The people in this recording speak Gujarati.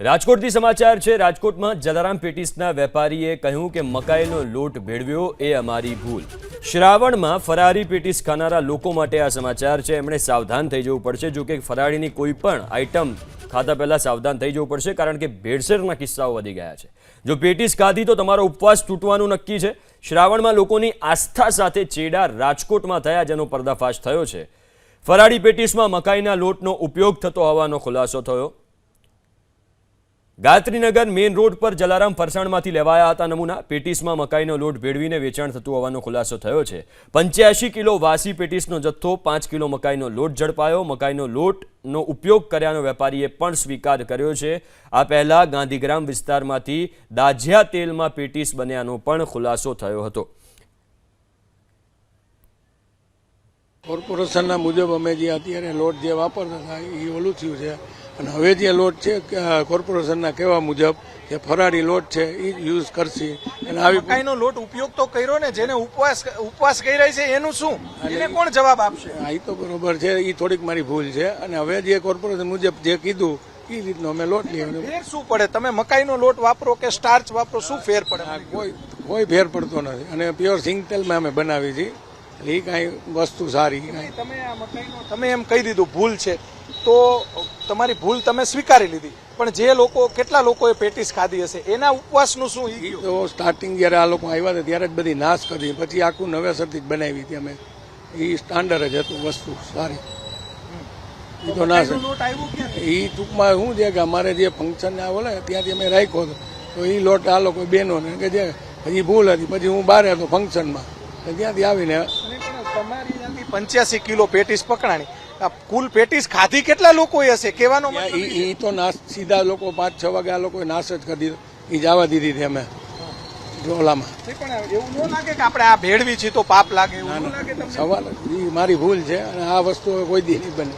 રાજકોટથી સમાચાર છે. રાજકોટમાં જલારામ પેટીસના વેપારીએ કહ્યું કે મકાઈનો લોટ ભેળવ્યો એ અમારી ભૂલ. શ્રાવણમાં ફરારી પેટીસ ખાનારા લોકો માટે આ સમાચાર છે. એમણે સાવધાન થઈ જવું પડશે. જો કે ફરાળીની કોઈ પણ આઇટમ ખાતા પહેલાં સાવધાન થઈ જવું પડશે કારણ કે ભેળસેળના કિસ્સાઓ વધી ગયા છે. જો પેટીસ ખાધી તો તમારો ઉપવાસ તૂટવાનું નક્કી છે. શ્રાવણમાં લોકોની આસ્થા સાથે ચેડા રાજકોટમાં થયા જેનો પર્દાફાશ થયો છે. ફરાળી પેટીસમાં મકાઈના લોટનો ઉપયોગ થતો હોવાનો ખુલાસો થયો. ગાયત્રીનગર મેઇન રોડ પર જલારામ ફરસાણમાંથી લેવાયા હતા નમૂના. પેટીસમાં મકાઈનો લોટ ભેળવીને વેચાણ થતું હોવાનો ખુલાસો થયો છે. પંચ્યાસી કિલો વાસી પેટીસનો જથ્થો, પાંચ કિલો મકાઈનો લોટ ઝડપાયો. મકાઈનો લોટનો ઉપયોગ કર્યાનો વેપારીએ પણ સ્વીકાર કર્યો છે. આ પહેલા ગાંધીગ્રામ વિસ્તારમાંથી દાઝિયા તેલમાં પેટીસ બન્યાનો પણ ખુલાસો થયો હતો. કોર્પોરેશનના મુજબ અમે જે અત્યારે લોટ જે વાપરતા હતા, એ ઓલું થયું છે. અને હવે જે લોટ છે કોર્પોરેશનના કહેવા મુજબ જે ફરાળી લોટ છે એ યુઝ કરશે. અને આવી મકાઈનો લોટ ઉપયોગ તો કર્યો ને જેને ઉપવાસ ઉપવાસ કરી રહી છે એનું શું? એને કોણ જવાબ આપશે? આ તો બરોબર છે એ થોડીક મારી ભૂલ છે. અને હવે જે કોર્પોરેશન મુજબ જે કીધું એ રીતનો અમે લોટ લઈએ ફેર શું પડે? તમે મકાઈનો લોટ વાપરો કે સ્ટાર્ચ વાપરો શું ફેર પડે? કોઈ કોઈ ફેર પડતો નથી. અને પ્યોર સિંગ તેલમાં અમે બનાવી છીએ એટલે એ કાંઈ વસ્તુ સારી તમે આ મકાઈનો તમે એમ કહી દીધું ભૂલ છે. તો તમારી ભૂલ તમે સ્વીકારી લીધી. પણ જે લોકો કેટલા લોકોએ પેટીસ ખાધી હશે? એના ઉપવાસનું શું તો સ્ટાર્ટિંગ જ્યારે આ લોકો આવ્યા હતા ત્યારે જ બધી નાશ કરી. પછી આખું નવેસરથી જ બનાવી હતી અમે. એ સ્ટાન્ડર્ડ જ હતું વસ્તુ સારી. એ તો ના? એ ટૂંકમાં શું છે કે અમારે જે ફંક્શન આવે બોલે ત્યાંથી અમે રાખ્યો હતો. તો એ લોટ આ લોકો બહેનોને કે જે હજી ભૂલ હતી પછી હું બહાર હતો ફંક્શનમાં ત્યાંથી આવીને તમારી પંચ્યાસી કિલો પેટીસ પકડાણી. આ કુલ પેટીસ ખાધી કેટલા લોકોએ હશે? કહેવાનો. એ તો નાશ સીધા લોકો પાંચ છ વાગે આ લોકોએ નાશ જ કરી દીધો. એ જવા દીધી હતી અમે. ડોલામાં પણ એવું ન લાગે કે આપણે આ ભેળવી છે તો પાપ લાગે સવાલ એ મારી ભૂલ છે અને આ વસ્તુ કોઈ દી નહીં બને.